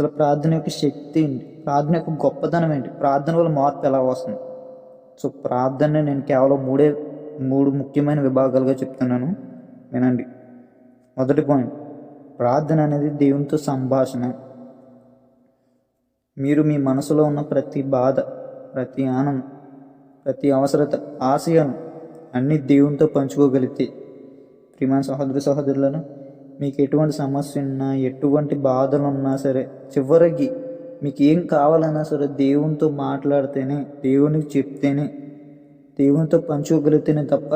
అసలు ప్రార్థన యొక్క శక్తి ఏంటి? ప్రార్థన యొక్క గొప్పతనం ఏంటి? ప్రార్థన వల్ల మార్పు ఎలా వస్తుంది? సో ప్రార్థన నేను కేవలం మూడే మూడు ముఖ్యమైన విభాగాలుగా చెప్తున్నాను. వినండి. మొదటి పాయింట్. ప్రార్థన అనేది దేవునితో సంభాషణ. మీరు మీ మనసులో ఉన్న ప్రతి బాధ ప్రతి ఆనందం ప్రతి అవసరత ఆశయను అన్ని దేవునితో పంచుకోగలిగితే. ప్రియమైన సహోదరు సహోదరులను మీకు ఎటువంటి సమస్య ఉన్నా ఎటువంటి బాధలు ఉన్నా సరే చివరికి మీకు ఏం కావాలన్నా సరే దేవునితో మాట్లాడితేనే దేవునికి చెప్తేనే దేవునితో పంచుకోగలిగితేనే తప్ప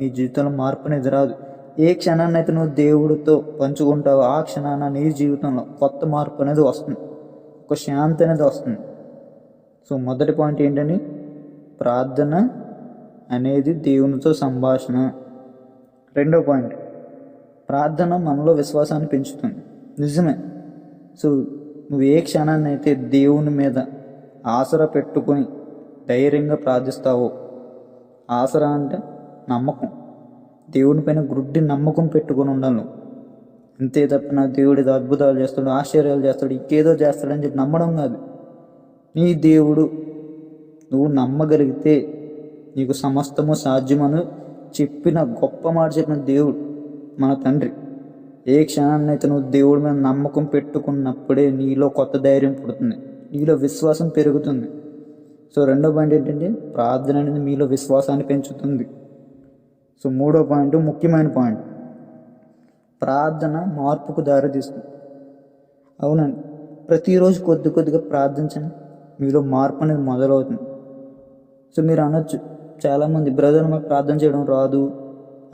మీ జీవితంలో మార్పు అనేది రాదు. ఏ క్షణాన్ని అయితే నువ్వు దేవుడితో పంచుకుంటావో ఆ క్షణాన నీ జీవితంలో కొత్త మార్పు అనేది వస్తుంది. ఒక శాంతి అనేది వస్తుంది. సో మొదటి పాయింట్ ఏంటని? ప్రార్థన అనేది దేవునితో సంభాషణ. రెండో పాయింట్. ప్రార్థన మనలో విశ్వాసాన్ని పెంచుతుంది. నిజమే. సో నువ్వు ఏ క్షణాన్ని అయితే దేవుని మీద ఆసరా పెట్టుకొని ధైర్యంగా ప్రార్థిస్తావో ఆసరా అంటే నమ్మకం. దేవుని పైన గుడ్డి నమ్మకం పెట్టుకొని ఉండాలి. నువ్వు అంతే తప్ప దేవుడు అద్భుతాలు చేస్తాడు ఆశ్చర్యాలు చేస్తాడు ఇంకేదో చేస్తాడని చెప్పి నమ్మడం కాదు. నీ దేవుడు నువ్వు నమ్మగలిగితే నీకు సమస్తము సాధ్యమని చెప్పిన గొప్ప మాట చెప్పిన దేవుడు మన తండ్రి. ఏ క్షణాన్ని అయితే నువ్వు దేవుడి మీద నమ్మకం పెట్టుకున్నప్పుడే నీలో కొత్త ధైర్యం పుడుతుంది. నీలో విశ్వాసం పెరుగుతుంది. సో రెండో పాయింట్ ఏంటంటే ప్రార్థన అనేది మీలో విశ్వాసాన్ని పెంచుతుంది. సో మూడో పాయింట్ ముఖ్యమైన పాయింట్. ప్రార్థన మార్పుకు దారితీస్తుంది. అవునండి. ప్రతిరోజు కొద్ది కొద్దిగా ప్రార్థించండి. మీలో మార్పు అనేది మొదలవుతుంది. సో మీరు అనొచ్చు చాలామంది బ్రదర్ మాకు ప్రార్థన చేయడం రాదు.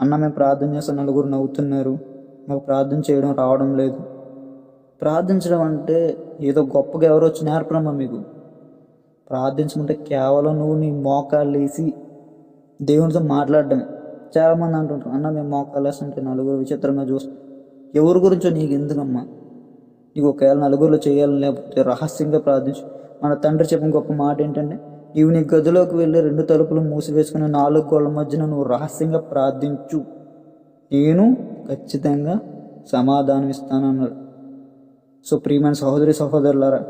అన్న మేము ప్రార్థన చేస్తే నలుగురు నవ్వుతున్నారు. మాకు ప్రార్థన చేయడం రావడం లేదు. ప్రార్థించడం అంటే ఏదో గొప్పగా ఎవరో వచ్చి నేర్పడమ్మా మీకు. ప్రార్థించమంటే కేవలం నువ్వు నీ మోకాలు వేసి దేవునితో మాట్లాడడమే. చాలామంది అంటుంటారు అన్న మేము మోకాలు వేస్తుంటే నలుగురు విచిత్రంగా చూస్తాం ఎవరి గురించో నీకు ఎందుకమ్మా? నీకు ఒకవేళ నలుగురిలో చేయాలని లేకపోతే రహస్యంగా ప్రార్థించు. మన తండ్రి చెప్పిన గొప్ప మాట ఏంటంటే నీవు నీ గదిలోకి వెళ్ళి రెండు తలుపులు మూసివేసుకుని నాలుగు గోళ్ళ మధ్యన నువ్వు రహస్యంగా ప్రార్థించు. నేను ఖచ్చితంగా సమాధానం ఇస్తానన్నాడు సో ప్రియమైన సహోదరి సహోదరులారా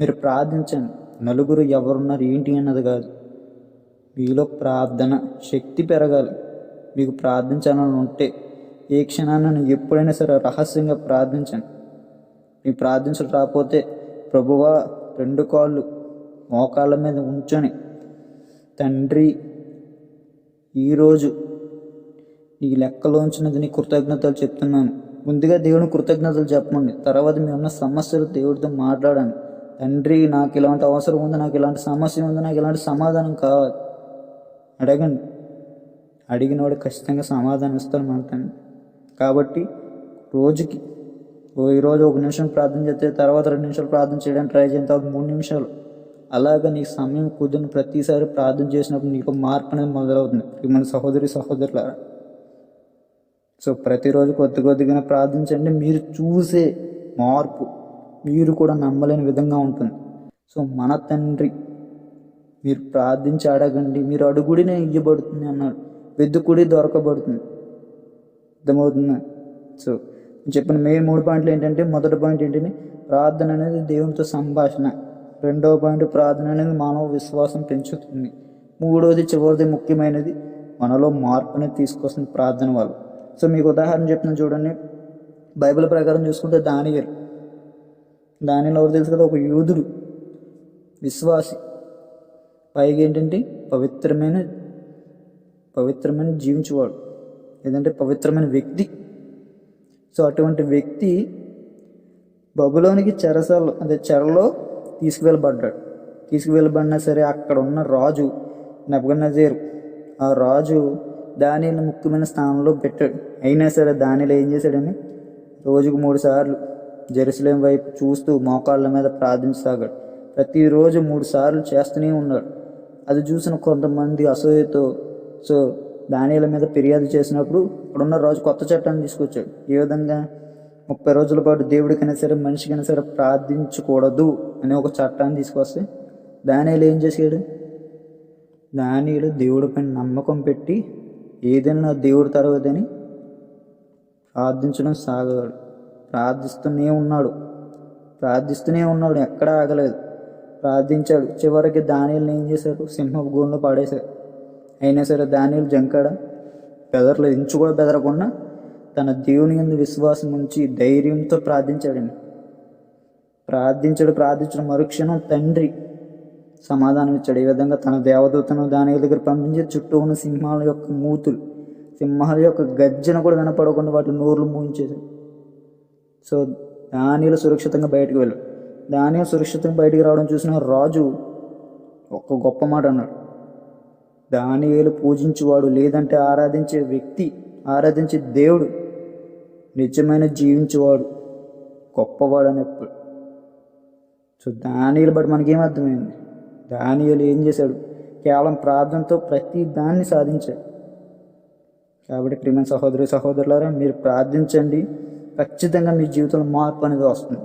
మీరు ప్రార్థించండి. నలుగురు ఎవరున్నారు ఏంటి అన్నది కాదు. మీలో ప్రార్థన శక్తి పెరగాలి. మీకు ప్రార్థించాలని ఉంటే ఏ క్షణాన్ని ఎప్పుడైనా సరే రహస్యంగా ప్రార్థించండి మీ ప్రార్థించడం రాకపోతే ప్రభువా రెండు కాళ్ళు మోకాళ్ళ మీద ఉంచని తండ్రి ఈరోజు నీ లెక్కలో ఉంచినది నీ కృతజ్ఞతలు చెప్తున్నాను. ముందుగా దేవుని కృతజ్ఞతలు చెప్పండి తర్వాత మీ ఉన్న సమస్యలు దేవుడితో మాట్లాడండి. తండ్రి నాకు ఇలాంటి అవసరం ఉంది నాకు ఇలాంటి సమస్య ఉంది నాకు ఇలాంటి సమాధానం కావాలి అడగండి. అడిగినవాడు ఖచ్చితంగా సమాధానం ఇస్తాను మన తండ్రి. కాబట్టి రోజుకి ఓ ఈరోజు ఒక నిమిషం ప్రార్థన చేస్తే తర్వాత రెండు నిమిషాలు ప్రార్థన చేయడానికి ట్రై చేసిన తర్వాత మూడు నిమిషాలు. అలాగ నీ సమయం కుదిరిన ప్రతిసారి ప్రార్థన చేసినప్పుడు నీకు మార్పు అనేది మొదలవుతుంది. మన సహోదరి సహోదరులారా సో ప్రతిరోజు కొద్ది కొద్దిగా ప్రార్థించండి. మీరు చూసే మార్పు మీరు కూడా నమ్మలేని విధంగా ఉంటుంది. సో మన తండ్రి మీరు ప్రార్థించి అడగండి. మీరు అడుగుడినే ఇవ్వబడుతుంది అన్నాడు వెతుకుడి దొరకబడుతుంది. అర్థమవుతుంది? సో నేను చెప్పిన మెయిన్ మూడు పాయింట్లు ఏంటంటే మొదటి పాయింట్ ఏంటంటే ప్రార్థన అనేది దేవునితో సంభాషణ. రెండవ పాయింట్ ప్రార్థన అనేది మానవ విశ్వాసం పెంచుతుంది. మూడవది చివరిది ముఖ్యమైనది మనలో మార్పుని తీసుకొస్తుంది ప్రార్థన వల్ల సో మీకు ఉదాహరణ చెప్తున్నాను చూడండి. బైబిల్ ప్రకారం చూసుకుంటే దానియల్. దానిలో ఎవరు తెలుసు కదా? ఒక యూదుడు. విశ్వాసి. పైగా ఏంటంటే పవిత్రమైన పవిత్రమైన జీవించేవాడు. ఏంటంటే పవిత్రమైన వ్యక్తి. సో అటువంటి వ్యక్తి బబులోనికి చెరసలు అదే చెరలో తీసుకువెళ్ళబడ్డాడు. తీసుకువెళ్ళబడినా సరే అక్కడ ఉన్న రాజు నెబగనజేరు ఆ రాజు దానిని ముఖ్యమైన స్థానంలో పెట్టాడు. అయినా సరే దానిలో ఏం చేశాడని రోజుకు మూడు సార్లు జెరూసలేం వైపు చూస్తూ మోకాళ్ళ మీద ప్రార్థించసాగాడు. ప్రతిరోజు మూడు సార్లు చేస్తూనే ఉన్నాడు. అది చూసిన కొంతమంది అసూయతో సో దానిల మీద ఫిర్యాదు చేసినప్పుడు అక్కడున్న రాజు కొత్త చట్టాన్ని తీసుకొచ్చాడు. ఏ విధంగా ముప్పై రోజుల పాటు దేవుడికైనా సరే మనిషికైనా సరే ప్రార్థించకూడదు అనే ఒక చట్టాన్ని తీసుకొస్తే దానిలో ఏం చేసాడు? దానిలో దేవుడిపైన నమ్మకం పెట్టి ఏదైనా దేవుడు తర్వాతని ప్రార్థించడం సాగాడు ప్రార్థిస్తూనే ఉన్నాడు. ప్రార్థిస్తూనే ఉన్నాడు. ఎక్కడా ఆగలేదు. ప్రార్థించాడు. చివరికి దానిని ఏం చేశారు సింహపు గోన్లో పాడేశారు అయినా సరే దానిలు జంకాడ? బెదరలేదు. ఇంచు కూడా బెదరకుండా తన దేవుని ఎందు విశ్వాసం ఉంచి ధైర్యంతో ప్రార్థించాడండి. ప్రార్థించడు ప్రార్థించడం. మరుక్షణం తండ్రి సమాధానం ఇచ్చాడు. ఈ విధంగా తన దేవదూతను దాని దగ్గర పంపించి చుట్టూ ఉన్న సింహాల యొక్క మూతులు సింహాల యొక్క గర్జన కూడా వినపడకుండా వాటి నోర్లు మూయించేది సో దానిలో సురక్షితంగా బయటకు వెళ్ళాడు. దానిలో సురక్షితంగా బయటికి రావడం చూసిన రాజు ఒక గొప్ప మాట అన్నాడు. దానియేలు పూజించువాడు లేదంటే ఆరాధించే వ్యక్తి ఆరాధించే దేవుడు నిజమైన జీవించేవాడు గొప్పవాడు అని ఎప్పుడు. సో దానిలు బట్టి మనకేం అర్థమైంది? దానియలు ఏం చేశాడు? కేవలం ప్రార్థనతో ప్రతి దాన్ని సాధించాడు. కాబట్టి ప్రియమైన సహోదరి సహోదరులారా మీరు ప్రార్థించండి. ఖచ్చితంగా మీ జీవితంలో మార్పు అనేది వస్తుంది.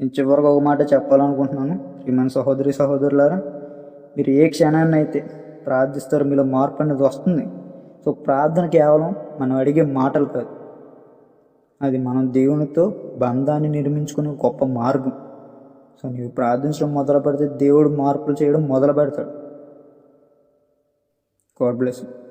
నేను చివరికి ఒక మాట చెప్పాలనుకుంటున్నాను. ప్రియమైన సహోదరి సహోదరులారా మీరు ఏ క్షణాన్ని అయితే ప్రార్థిస్తారో మీలో మార్పు అనేది వస్తుంది. సో ప్రార్థన కేవలం మనం అడిగే మాటలు కాదు. అది మనం దేవునితో బంధాన్ని నిర్మించుకునే గొప్ప మార్గం. సో నీవు ప్రార్థించడం మొదలు పెడితే దేవుడు మార్పులు చేయడం మొదలు పెడతాడు గాడ్ బ్లెస్ యూ.